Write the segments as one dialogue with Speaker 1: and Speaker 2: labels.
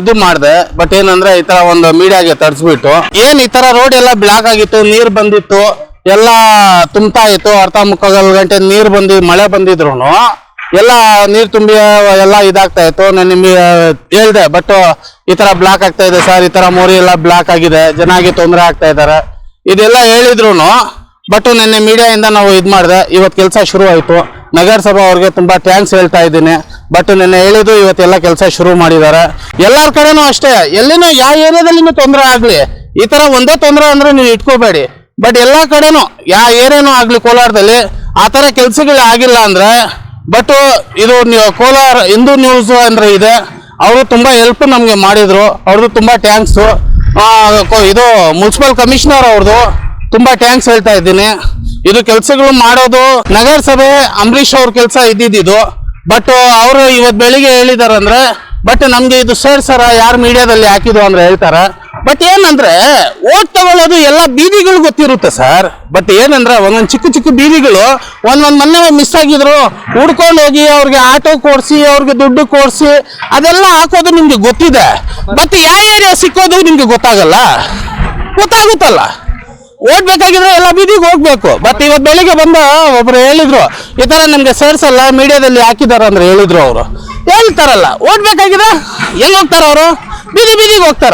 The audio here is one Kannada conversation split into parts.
Speaker 1: ಇದು ಮಾಡಿದೆ ಬಟ್ ಏನಂದ್ರೆ ಈ ತರ ಒಂದು ಮೀಡಿಯಾಗೆ ತರಿಸ್ಬಿಟ್ಟು. ಏನ್ ಈ ತರ ರೋಡ್ ಎಲ್ಲ ಬ್ಲಾಕ್ ಆಗಿತ್ತು, ನೀರ್ ಬಂದಿತ್ತು, ಎಲ್ಲ ತುಂಬ್ತಾ ಇತ್ತು ಅರ್ಧ ಮುಕ್ಕಾಲ್ ಗಂಟೆ ನೀರ್ ಬಂದಿ, ಮಳೆ ಬಂದಿದ್ರು ಎಲ್ಲ ನೀರ್ ತುಂಬಿ, ಎಲ್ಲ ಇದಾಗ್ತಾ ಇತ್ತು. ನಾನು ನಿಮಗೆ ಹೇಳ್ದೆ ಬಟ್ ಈ ತರ ಬ್ಲಾಕ್ ಆಗ್ತಾ ಇದೆ ಸರ್ ಈ ತರ ಮೋರಿ ಎಲ್ಲ ಬ್ಲಾಕ್ ಆಗಿದೆ ಜನಾಗಿ ತೊಂದರೆ ಆಗ್ತಾ ಇದ್ದಾರೆ. ಇದೆಲ್ಲ ಹೇಳಿದ್ರು ಬಟ್ ನಿನ್ನೆ ಇಂದ ನಾವು ಇದು ಮಾಡಿದೆ ಇವತ್ತು ಕೆಲಸ ಶುರು ಆಯ್ತು. ನಗರಸಭಾ ಅವ್ರಿಗೆ ತುಂಬಾ ಥ್ಯಾಂಕ್ಸ್ ಹೇಳ್ತಾ ಇದ್ದೀನಿ. ಬಟ್ ನಿನ್ನೆ ಹೇಳಿದ್ದು ಇವತ್ತೆಲ್ಲ ಕೆಲಸ ಶುರು ಮಾಡಿದ್ದಾರೆ. ಎಲ್ಲರ ಕಡೆನೂ ಅಷ್ಟೇ. ಎಲ್ಲಿನೂ ಯಾವ ಏರಿಯಾದಲ್ಲಿ ತೊಂದರೆ ಆಗಲಿ. ಈ ಥರ ಒಂದೇ ತೊಂದರೆ ಅಂದ್ರೆ ನೀವು ಇಟ್ಕೋಬೇಡಿ. ಬಟ್ ಎಲ್ಲಾ ಕಡೆನೂ, ಯಾವ ಏರಿಯಾನೂ ಆಗಲಿ, ಕೋಲಾರದಲ್ಲಿ ಆ ಥರ ಕೆಲಸಗಳು ಆಗಿಲ್ಲ ಅಂದ್ರೆ ಬಟ್ ಇದು ನೀವು ಕೋಲಾರ ಹಿಂದೂ ನ್ಯೂಸ್ ಅಂದ್ರೆ ಇದೆ. ಅವರು ತುಂಬಾ ಹೆಲ್ಪ್ ನಮಗೆ ಮಾಡಿದ್ರು. ಅವ್ರದ್ದು ತುಂಬಾ ಟ್ಯಾಂಕ್ಸು ಇದು ಮುನ್ಸಿಪಲ್ ಕಮಿಷನರ್ ಅವ್ರದ್ದು ತುಂಬಾ ಟ್ಯಾಂಕ್ಸ್ ಹೇಳ್ತಾ ಇದ್ದೀನಿ. ಇದು ಕೆಲಸಗಳು ಮಾಡೋದು ನಗರಸಭೆ ಅಂಬರೀಷ್ ಅವ್ರ ಕೆಲಸ ಇದ್ದಿದ್ದು ಬಟ್ ಅವರು ಇವತ್ತು ಬೆಳಿಗ್ಗೆ ಹೇಳಿದಾರಂದ್ರೆ ಬಟ್ ನಮ್ಗೆ ಇದು ಸರ್ ಸರ ಯಾರು ಮೀಡಿಯಾದಲ್ಲಿ ಹಾಕಿದ್ರು ಅಂದ್ರೆ ಹೇಳ್ತಾರ? ಬಟ್ ಏನಂದ್ರೆ ಓಟ್ ತಗೊಳ್ಳೋದು ಎಲ್ಲ ಬೀದಿಗಳು ಗೊತ್ತಿರುತ್ತೆ ಸರ್ ಬಟ್ ಏನಂದ್ರೆ, ಒಂದೊಂದು ಚಿಕ್ಕ ಚಿಕ್ಕ ಬೀದಿಗಳು ಒಂದೊಂದು ಮೊನ್ನೆ ಮಿಸ್ ಆಗಿದ್ರು, ಹುಡ್ಕೊಂಡು ಹೋಗಿ ಅವ್ರಿಗೆ ಆಟೋ ಕೊಡ್ಸಿ, ಅವ್ರಿಗೆ ದುಡ್ಡು ಕೊಡ್ಸಿ, ಅದೆಲ್ಲ ಹಾಕೋದು ನಿಮ್ಗೆ ಗೊತ್ತಿದೆ. ಬಟ್ ಯಾವ ಏರಿಯಾ ಸಿಕ್ಕೋದು ನಿಮ್ಗೆ ಗೊತ್ತಾಗಲ್ಲ? ಗೊತ್ತಾಗುತ್ತಲ್ಲ. ಓಡ್ಬೇಕಾಗಿದ್ರೆ ಎಲ್ಲ ಬೀದಿಗೆ ಹೋಗ್ಬೇಕು. ಬಟ್ ಇವತ್ತು ಬೆಳಿಗ್ಗೆ ಬಂದು ಒಬ್ರು ಹೇಳಿದ್ರು, ಈ ತರ ನಿಮ್ಗೆ ಸೇರ್ಸಲ್ಲ ಮೀಡಿಯಾದಲ್ಲಿ ಹಾಕಿದಾರ ಅಂದ್ರೆ ಹೇಳಿದ್ರು ಅವರು. ಹೇಳ್ತಾರಲ್ಲ ಓದ್ಬೇಕಾಗಿದ್ರೆ ಎಲ್ಲಿ ಹೋಗ್ತಾರ ಅವರು? ಬೀದಿ ಬೀದಿಗೆ ಹೋಗ್ತಾರ.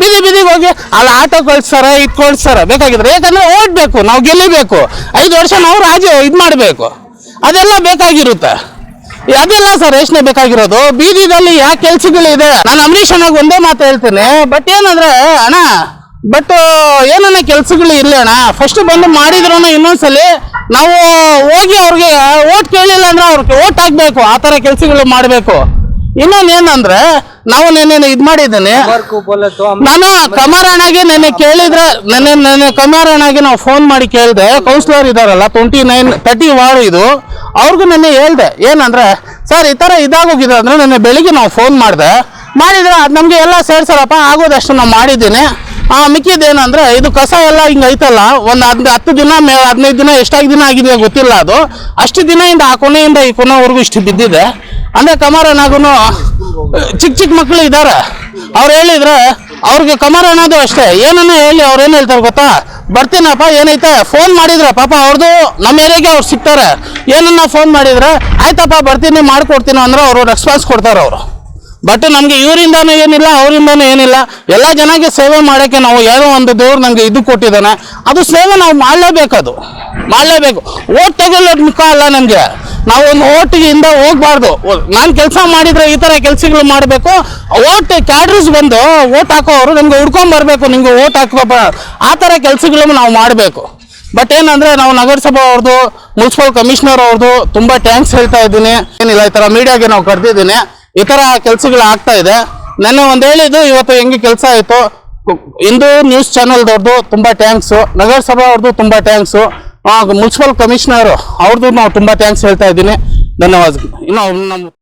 Speaker 1: ಬೀದಿ ಬೀದಿಗೆ ಹೋಗಿ, ಅಲ್ಲಿ, ಆಟೋ ಕಳಿಸ್ತಾರ ಇದು ಬೇಕಾಗಿದ್ರೆ. ಯಾಕಂದ್ರೆ ಓಡ್ಬೇಕು, ನಾವು ಗೆಲ್ಲಿಬೇಕು. ಐದು ವರ್ಷ ನಾವು ರಾಜ ಇದು ಮಾಡಬೇಕು. ಅದೆಲ್ಲ ಬೇಕಾಗಿರುತ್ತೆ. ಅದೆಲ್ಲ ಸರ್ ರೇಷ್ಮೆ ಬೇಕಾಗಿರೋದು. ಬೀದಿದಲ್ಲಿ ಯಾವ ಕೆಲ್ಸಗಳಿದೆ? ನಾನು ಅಣ್ಣಗೆ ಒಂದೇ ಮಾತು ಹೇಳ್ತೇನೆ. ಬಟ್ ಏನಂದ್ರೆ, ಅಣ್ಣ ಬಟ್ ಏನನ್ನ ಕೆಲ್ಸಗಳು ಇಲ್ಲ ಅಣ್ಣ. ಫಸ್ಟ್ ಬಂದು ಮಾಡಿದ್ರು ಇನ್ನೊಂದ್ಸಲಿ ನಾವು ಹೋಗಿ ಅವ್ರಿಗೆ ಓಟ್ ಕೇಳಿಲ್ಲ ಅಂದ್ರೆ ಅವ್ರಿಗೆ ಓಟ್ ಹಾಕ್ಬೇಕು. ಆ ತರ ಕೆಲ್ಸಗಳು ಮಾಡಬೇಕು. ಇನ್ನೊಂದು ಏನಂದ್ರೆ, ನಾವು ನೆನ್ನೆ ಇದು ಮಾಡಿದ್ದೀನಿ. ನಾನು ಕಮರಣ್ಣಗೆ ನೆನ್ನೆ ಕೇಳಿದ್ರೆ, ನೆನ್ನೆ ನೆನ್ನೆ ನಾವು ಫೋನ್ ಮಾಡಿ ಕೇಳಿದೆ. ಕೌನ್ಸಿಲರ್ ಇದಾರಲ್ಲ ಟ್ವೆಂಟಿ ನೈನ್ ತರ್ಟಿ ವಾರ್ಡ್ ಇದು. ಅವ್ರಿಗೂ ನೆನ್ನೆ ಹೇಳ್ದೆ. ಏನಂದ್ರೆ ಸರ್ ಈ ಥರ ಇದಾಗೋಗಿದೆ ಅಂದ್ರೆ ನೆನ್ನೆ ಬೆಳಿಗ್ಗೆ ನಾವು ಫೋನ್ ಮಾಡಿದೆ. ಮಾಡಿದ್ರೆ ಅದು ನಮಗೆ ಎಲ್ಲ ಸೇರ್ಸರಪ್ಪ ಆಗೋದಷ್ಟು ನಾವು ಮಾಡಿದ್ದೀನಿ. ಆ ಏನಂದ್ರೆ, ಇದು ಕಸ ಎಲ್ಲ ಹಿಂಗೆ ಐತಲ್ಲ, ಒಂದು ಹದ್ ಹತ್ತು ದಿನ, ಮೇ ಹದಿನೈದು ದಿನ ಎಷ್ಟಾಗಿ ದಿನ ಆಗಿದೆ ಗೊತ್ತಿಲ್ಲ ಅದು. ಅಷ್ಟು ದಿನದಿಂದ ಆ ಕೊನೆಯಿಂದ ಈ ಕೊನೆವರೆಗೂ ಇಷ್ಟು ಬಿದ್ದಿದೆ. ಅಂದ್ರೆ ಕಮರನಾಗೂ ಚಿಕ್ಕ ಚಿಕ್ಕ ಮಕ್ಕಳು ಇದ್ದಾರೆ ಅವ್ರು ಹೇಳಿದ್ರೆ, ಅವ್ರಿಗೆ ಕಮರ ಅನ್ನೋದು ಅಷ್ಟೇ. ಏನನ್ನ ಹೇಳಿ ಅವ್ರು ಏನು ಹೇಳ್ತಾರೆ ಗೊತ್ತಾ? ಬರ್ತೀನಪ್ಪ, ಏನೈತೆ? ಫೋನ್ ಮಾಡಿದ್ರೆ, ಪಾಪ ಅವ್ರದ್ದು ನಮ್ಮ ಏರಿಯಾಗೆ ಅವ್ರು ಸಿಗ್ತಾರೆ. ಏನನ್ನ ಫೋನ್ ಮಾಡಿದ್ರೆ, ಆಯ್ತಪ್ಪ, ಬರ್ತೀನಿ, ಮಾಡ್ಕೊಡ್ತೀನೋ ಅಂದ್ರೆ ಅವರು ರೆಸ್ಪಾನ್ಸ್ ಕೊಡ್ತಾರೆ ಅವರು. ಬಟ್ ನಮಗೆ ಇವರಿಂದಾನು ಏನಿಲ್ಲ, ಅವರಿಂದಾನು ಏನಿಲ್ಲ. ಎಲ್ಲ ಜನಕ್ಕೆ ಸೇವೆ ಮಾಡೋಕ್ಕೆ ನಾವು ಯಾರೋ ಒಂದು ದೇವ್ರು ನಮಗೆ ಇದು ಕೊಟ್ಟಿದ್ದಾನೆ, ಅದು ಸೇವೆ ನಾವು ಮಾಡಲೇಬೇಕು ಅದು. ಮಾಡಲೇಬೇಕು. ಓಟ್ ತಗೊಳ್ಳೋದು ಮುಖ ಅಲ್ಲ ನಮಗೆ. ನಾವು ಒಂದು ಓಟಿಗಿಂದ ಹೋಗ್ಬಾರ್ದು. ನಾನು ಕೆಲಸ ಮಾಡಿದ್ರೆ ಈ ಥರ ಕೆಲಸಗಳು ಮಾಡಬೇಕು. ಓಟ್ ಕ್ಯಾಡ್ರಸ್ ಬಂದು ಓಟ್ ಹಾಕೋರು ನಮ್ಗೆ ಹುಡ್ಕೊಂಬರ್ಬೇಕು ನಿಮಗೆ ಓಟ್ ಹಾಕಪ್ಪ ಆ ಥರ ಕೆಲಸಗಳನ್ನು ನಾವು ಮಾಡಬೇಕು. ಬಟ್ ಏನಂದ್ರೆ ನಾವು ನಗರಸಭಾ ಅವ್ರದ್ದು, ಮುನ್ಸಿಪಲ್ ಕಮಿಷನರ್ ಅವ್ರದ್ದು, ತುಂಬಾ ಥ್ಯಾಂಕ್ಸ್ ಹೇಳ್ತಾ ಇದ್ದೀನಿ. ಏನಿಲ್ಲ, ಈ ತರ ಮೀಡಿಯಾಗೆ ನಾವು ಕರೆದಿದ್ದೀನಿ. ಈ ತರ ಕೆಲಸಗಳು ಆಗ್ತಾ ಇದೆ. ನೆನ್ನೆ ಒಂದು ಹೇಳಿದ್ದು, ಇವತ್ತು ಹೆಂಗೆ ಕೆಲಸ ಆಯಿತು. ಹಿಂದೂ ನ್ಯೂಸ್ ಚಾನಲ್ದವ್ರದ್ದು ತುಂಬಾ ಥ್ಯಾಂಕ್ಸು ನಗರಸಭಾ ಅವ್ರದ್ದು ತುಂಬಾ ಥ್ಯಾಂಕ್ಸು ಮುನ್ಸಿಪಲ್ ಕಮಿಷನರ್ ಅವ್ರದ್ದು ನಾವು ತುಂಬಾ ಥ್ಯಾಂಕ್ಸ್ ಹೇಳ್ತಾ ಇದ್ದೀನಿ. ಧನ್ಯವಾದ ಇನ್ನು ನಮ್ಮ